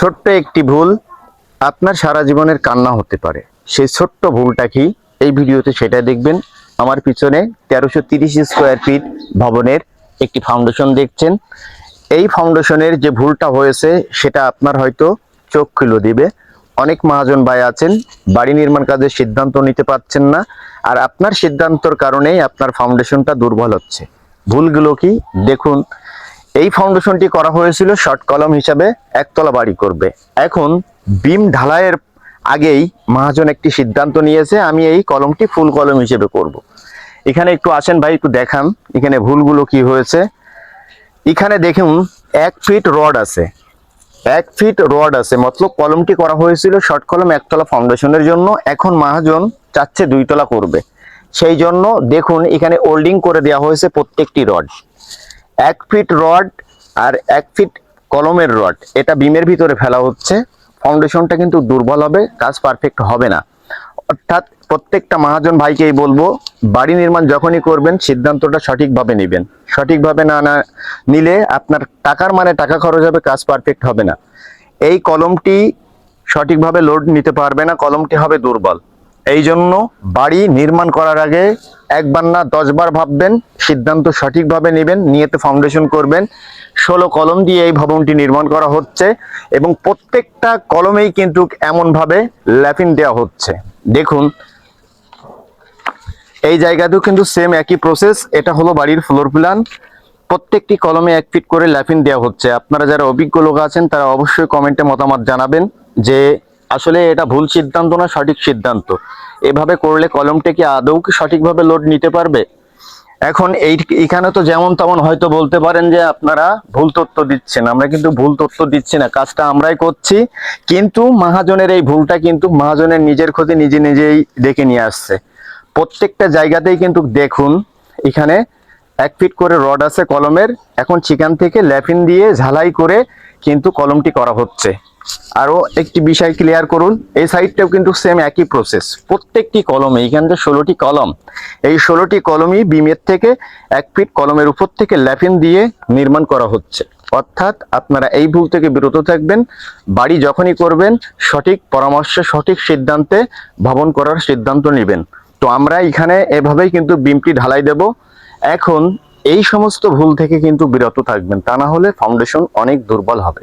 ছোট্ট একটি ভুল আপনার সারা জীবনের কান্না হতে পারে। সেই ছোট্ট ভুলটা কি? এই ভিডিওতে সেটা দেখবেন। আমার পিছনে তেরোশো তিরিশ স্কোয়ার ফিট ভবনের একটি ফাউন্ডেশন দেখছেন। এই ফাউন্ডেশনের যে ভুলটা হয়েছে, সেটা আপনার হয়তো চোখ খুলে দিবে। অনেক মহাজন ভাই আছেন, বাড়ি নির্মাণ কাজের সিদ্ধান্ত নিতে পারছেন না, আর আপনার সিদ্ধান্তর কারণেই আপনার ফাউন্ডেশনটা দুর্বল হচ্ছে। ভুলগুলো কি? দেখুন এই ফাউন্ডেশনটি করা হয়েছিল শর্ট কলম হিসাবে একতলা বাড়ি করবে। এখন বিম ঢালাইয়ের আগেই মহাজন একটি সিদ্ধান্ত নিয়েছে, আমি এই কলমটি ফুল কলম হিসেবে করব। এখানে একটু আসেন ভাই, একটু দেখান এখানে ভুলগুলো কি হয়েছে। এখানে দেখুন, এক ফিট রড আছে। এক ফিট রড আছে, মতলব কলমটি করা হয়েছিল শর্ট কলম একতলা ফাউন্ডেশনের জন্য। এখন মহাজন চাচ্ছে দুইতলা করবে। সেই জন্য দেখুন, এখানে ওল্ডিং করে দেওয়া হয়েছে প্রত্যেকটি রড এক ফিট রড আর এক ফিট কলমের রড। এটা বিমের ভিতরে ফেলা হচ্ছে। ফাউন্ডেশনটা কিন্তু দুর্বল হবে, কাজ পারফেক্ট হবে না। অর্থাৎ প্রত্যেকটা মহাজন ভাইকেই বলব, বাড়ি নির্মাণ যখনই করবেন, সিদ্ধান্তটা সঠিকভাবে নেবেন। সঠিকভাবে না না নিলে আপনার টাকার মানে টাকা খরচ হবে, কাজ পারফেক্ট হবে না। এই কলমটি সঠিকভাবে লোড নিতে পারবে না, কলমটি হবে দুর্বল। এই জন্য বাড়ি নির্মাণ করার আগে একবার না দশবার ভাববেন, সিদ্ধান্ত সঠিকভাবে নেবেন, নিয়েতে ফাউন্ডেশন করবেন। ষোলো কলম দিয়ে এই ভবনটি নির্মাণ করা হচ্ছে এবং প্রত্যেকটা কলমেই কিন্তু এমনভাবে ল্যাপিন দেওয়া হচ্ছে। দেখুন, এই জায়গাতেও কিন্তু সেম একই প্রসেস এটা হলো বাড়ির ফ্লোর প্ল্যান প্রত্যেকটি কলমে এক ফিট করে ল্যাপিন দেওয়া হচ্ছে। আপনারা যারা অভিজ্ঞ লোক আছেন, তারা অবশ্যই কমেন্টে মতামত জানাবেন যে আসলে এটা ভুল সিদ্ধান্ত না, সঠিক সিদ্ধান্ত। এভাবে করলে কলমটা কি আদৌ কি সঠিকভাবে লোড নিতে পারবে? এখন এই এখানে তো যেমন তেমন হয়তো বলতে পারেন যে আপনারা ভুল তথ্য দিচ্ছেন। আমরা কিন্তু ভুল তথ্য দিচ্ছি না, কাজটা আমরাই করছি। কিন্তু মহাজনের এই ভুলটা কিন্তু মহাজনের নিজের ক্ষতি নিজে নিজেই ডেকে নিয়ে আসছে। প্রত্যেকটা জায়গাতেই কিন্তু দেখুন, এখানে এক ফিট করে রড আছে কলমের। এখন সেখান থেকে ল্যাফিন দিয়ে ঝালাই করে কিন্তু কলমটি করা হচ্ছে। আরও একটি বিষয় ক্লিয়ার করুন, এই সাইডটাও কিন্তু সেম একই প্রসেস প্রত্যেকটি কলমে এইখান থেকে ষোলোটি কলম এই ষোলোটি কলমই বিমের থেকে এক ফিট কলমের উপর থেকে ল্যাফিন দিয়ে নির্মাণ করা হচ্ছে। অর্থাৎ আপনারা এই ভুল থেকে বিরত থাকবেন, বাড়ি যখনই করবেন, সঠিক পরামর্শে, সঠিক সিদ্ধান্তে ভবন করার সিদ্ধান্ত নেবেন। তো আমরা এখানে এভাবেই কিন্তু বিমটি ঢালাই দেব। এখন এই সমস্ত ভুল থেকে কিন্তু বিরত থাকবেন, তা না হলে ফাউন্ডেশন অনেক দুর্বল হবে।